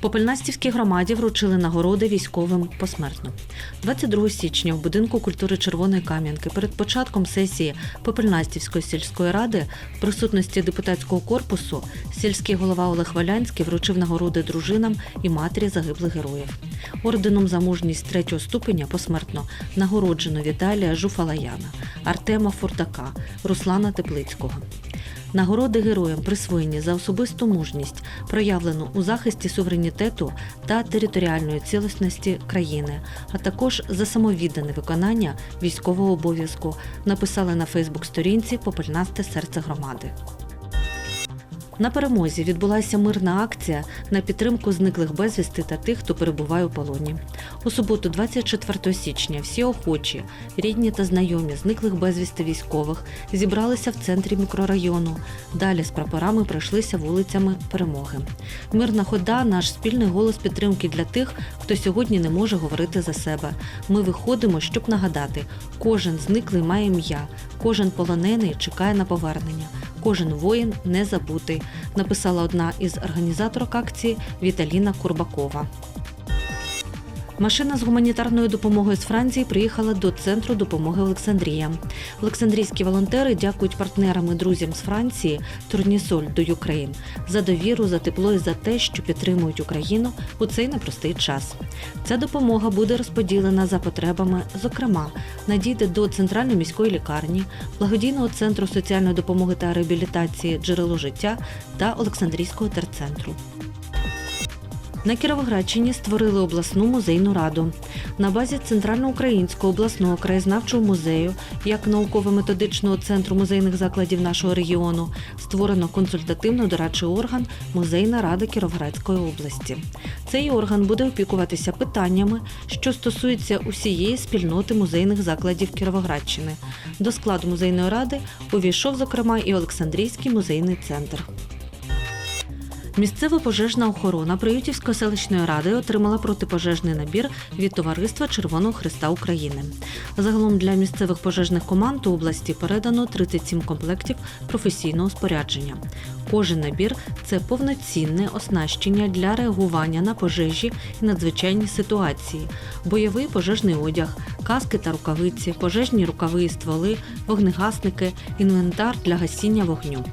Попельнастівській громаді вручили нагороди військовим посмертно. 22 січня в будинку культури Червоної Кам'янки перед початком сесії Попельнастівської сільської ради в присутності депутатського корпусу сільський голова Олег Валянський вручив нагороди дружинам і матері загиблих героїв. Орденом за мужність третього ступеня посмертно нагороджено Віталія Жуфалаяна, Артема Фурдака, Руслана Теплицького. Нагороди героям присвоєні за особисту мужність, проявлену у захисті суверенітету та територіальної цілісності країни, а також за самовіддане виконання військового обов'язку, написали на Фейсбук-сторінці Попельнасте серце громади. На перемозі відбулася мирна акція на підтримку зниклих безвісти та тих, хто перебуває у полоні. У суботу, 24 січня, всі охочі, рідні та знайомі зниклих безвісти військових зібралися в центрі мікрорайону. Далі з прапорами пройшлися вулицями перемоги. Мирна хода наш спільний голос підтримки для тих, хто сьогодні не може говорити за себе. Ми виходимо, щоб нагадати: кожен зниклий має ім'я, кожен полонений чекає на повернення. Кожен воїн не забутий, написала одна із організаторок акції Віталіна Курбакова. Машина з гуманітарною допомогою з Франції приїхала до центру допомоги Олександрія. Олександрійські волонтери дякують партнерам і друзям з Франції Турнісоль до Україн за довіру, за тепло і за те, що підтримують Україну у цей непростий час. Ця допомога буде розподілена за потребами, зокрема, надійде до центральної міської лікарні, благодійного центру соціальної допомоги та реабілітації джерело життя та Олександрійського терцентру. На Кіровоградщині створили обласну музейну раду. На базі Центральноукраїнського обласного краєзнавчого музею, як науково-методичного центру музейних закладів нашого регіону, створено консультативно-дорадчий орган Музейна рада Кіровоградської області. Цей орган буде опікуватися питаннями, що стосуються усієї спільноти музейних закладів Кіровоградщини. До складу музейної ради увійшов, зокрема, і Олександрійський музейний центр. Місцева пожежна охорона Приютівської селищної ради отримала протипожежний набір від Товариства Червоного Христа України. Загалом для місцевих пожежних команд у області передано 37 комплектів професійного спорядження. Кожен набір це повноцінне оснащення для реагування на пожежі і надзвичайні ситуації, бойовий пожежний одяг, каски та рукавиці, пожежні рукави і стволи, вогнегасники, інвентар для гасіння вогню.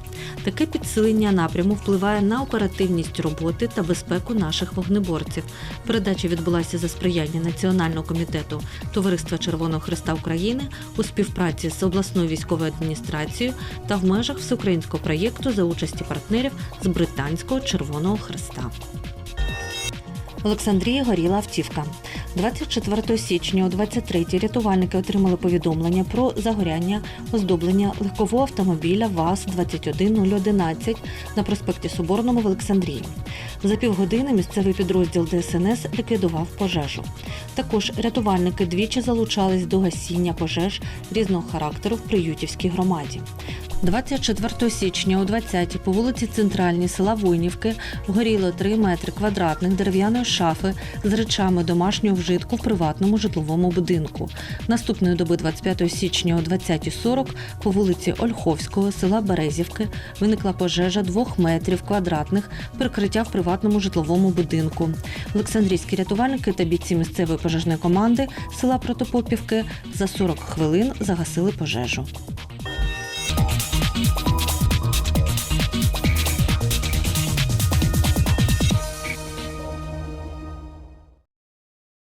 Таке підсилення напряму впливає на оперативність роботи та безпеку наших вогнеборців. Передача відбулася за сприяння Національного комітету Товариства Червоного Христа України у співпраці з обласною військовою адміністрацією та в межах всеукраїнського проєкту за участі партнерів з Британського Червоного Христа. Олександрія горіла автівка. 24 січня о 23-й рятувальники отримали повідомлення про загоряння оздоблення легкового автомобіля ВАЗ-21011 на проспекті Соборному в Олександрії. За півгодини місцевий підрозділ ДСНС ліквідував пожежу. Також рятувальники двічі залучались до гасіння пожеж різного характеру в Приютівській громаді. 24 січня о 20 по вулиці Центральній села Войнівки горіло 3 метри квадратних дерев'яної шафи з речами домашнього вжитку в приватному житловому будинку. Наступної доби 25 січня о 20.40 по вулиці Ольховського села Березівки виникла пожежа 2 метрів квадратних прикриття в приватному житловому будинку. Олександрійські рятувальники та бійці місцевої пожежної команди села Протопопівки за 40 хвилин загасили пожежу.